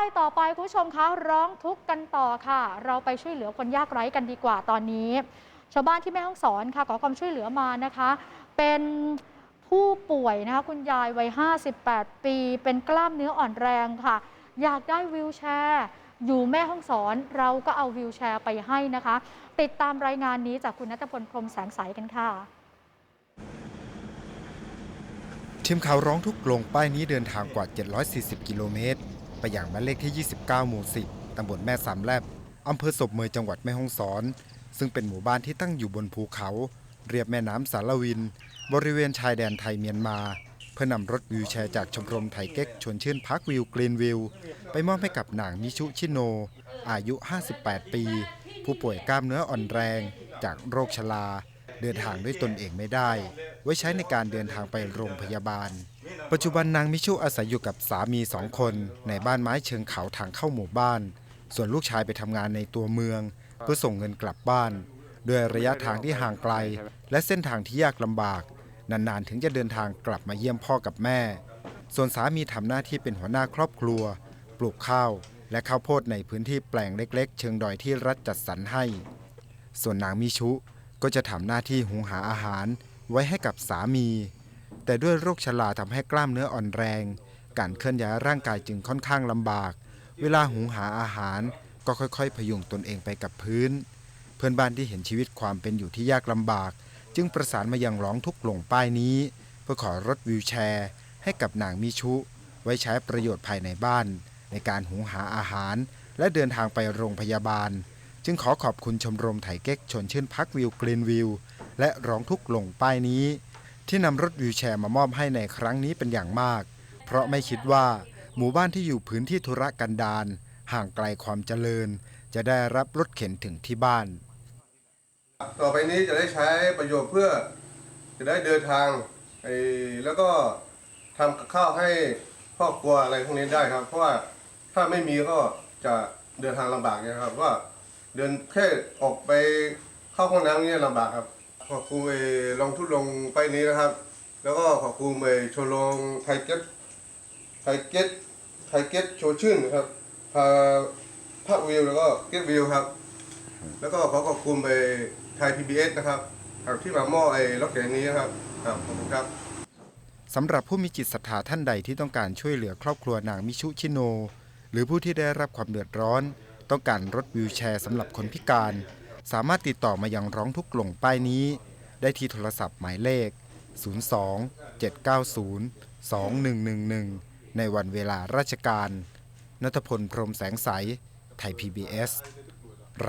ายต่อไปคุณผู้ชมคะร้องทุกข์กันต่อค่ะ เราไปช่วยเหลือคนยากไร้กันดีกว่าตอนนี้ ชาวบ้านที่แม่ห้องสอนค่ะขอความช่วยเหลือมานะคะ เป็นผู้ป่วยนะคะคุณยายวัย 58 ปี เป็นกล้ามเนื้ออ่อนแรงค่ะ อยากได้วิวแชร์อยู่แม่ห้องสอนเราก็เอาวิวแชร์ไปให้นะคะ ติดตามรายงานนี้จากคุณนัทพลพรมแสงใสกันค่ะทีมข่าวร้องทุกข์ลงป้ายนี้เดินทางกว่า 740 กิโลเมตร ไปอย่างบ้านเลขที่ 29 หมู่ 10 ตำบลแม่สามแลบอำเภอศพเมยจังหวัดแม่ฮ่องสอน ซึ่งเป็นหมู่บ้านที่ตั้งอยู่บนภูเขา เรียบแม่น้ำสารวิน บริเวณชายแดนไทยเมียนมา เพื่อนำรถวิวแชร์จากชมรมไทยเก๊กชวนชื่นพักวิวกรีนวิว ไปมอบให้กับนางมิชุชิโน อายุ 58 ปี ผู้ป่วยกล้ามเนื้ออ่อนแรง จากโรคชรา เดินทางด้วยตนเองไม่ได้ ไว้ใช้ในการเดินทางไปโรงพยาบาล ปัจจุบันนางมิชุอาศัยอยู่กับสามีสองคน ในบ้านไม้เชิงเขาทางเข้าหมู่บ้าน ส่วนลูกชายไปทำงานในตัวเมือง เพื่อส่งเงินกลับบ้านด้วยระยะทางที่ห่างไกล และเส้นทางที่ยากลำบาก นานๆ ถึงจะเดินทางกลับมาเยี่ยมพ่อกับแม่ ส่วนสามีทำหน้าที่เป็นหัวหน้าครอบครัว ปลูกข้าว และข้าวโพดในพื้นที่แปลงเล็ก ๆ เชิงดอยที่รัฐจัดสรรให้ ส่วนนางมิชุ ก็จะทำหน้าที่หุงหาอาหารไว้ให้กับสามี แต่ด้วยโรคชราทำให้กล้ามเนื้ออ่อนแรง การเคลื่อนย้ายร่างกายจึงค่อนข้างลำบาก เวลาหุงหาอาหารก็ค่อยๆ พยุงตนเองไปกับพื้น เพื่อนบ้านที่เห็นชีวิตความเป็นอยู่ที่ยากลำบาก จึงประสานมายังร้องทุกข์ลงป้ายนี้ เพื่อขอรถวิวแชร์ ให้กับนางมิชุ ไว้ใช้ประโยชน์ภายในบ้าน ในการหุงหาอาหาร และเดินทางไปโรงพยาบาล จึงขอขอบคุณชมรมไถเก๊กชนชื่นพักวิวกรีนวิว และร้องทุกข์ลงป้ายนี้ ที่นำรถวิวแชร์มามอบให้ในครั้งนี้เป็นอย่างมาก เพราะไม่คิดว่า หมู่บ้านที่อยู่พื้นที่ธุรกันดารห่างไกลความเจริญ จะได้รับรถเข็นถึงที่บ้าน ต่อไปนี้จะได้ใช้ประโยชน์เพื่อจะได้เดินทางไอ้แล้วก็ทำกับข้าวให้ครอบครัวอะไรพวกนี้ได้ครับ เพราะว่าถ้าไม่มีก็จะเดินทางลำบากเนี่ยครับว่า เดินแค่ออกไปเข้าห้องน้ำเนี่ยลำบากครับ ขอบคุณไอ้ลองทุดลงไปนี้นะครับ แล้วก็ขอบคุณไอ้โชว์ลงไทยเก็ตไทยเก็ตไทยเก็ตโชว์ชื่นครับพาภาพวิวแล้วก็เก็ตวิวครับ แล้วก็ขอขอบคุณไปไทย PBS นะครับครับที่มาหม้อไอ้รถเข็นนี้นะครับครับขอบคุณครับสำหรับผู้มีจิตศรัทธาท่านใดที่ต้องการช่วยเหลือครอบครัวนางมิชุชิโน หรือผู้ที่ได้รับความเดือดร้อน ต้องการรถวิวแชร์สำหรับคนพิการ สามารถติดต่อมายังร้องทุกข์ลงป้ายนี้ ได้ที่โทรศัพท์หมายเลข 02 790 2111 ในวันเวลาราชการนัทพล พรมแสงใส ไทย PBS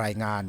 รายงาน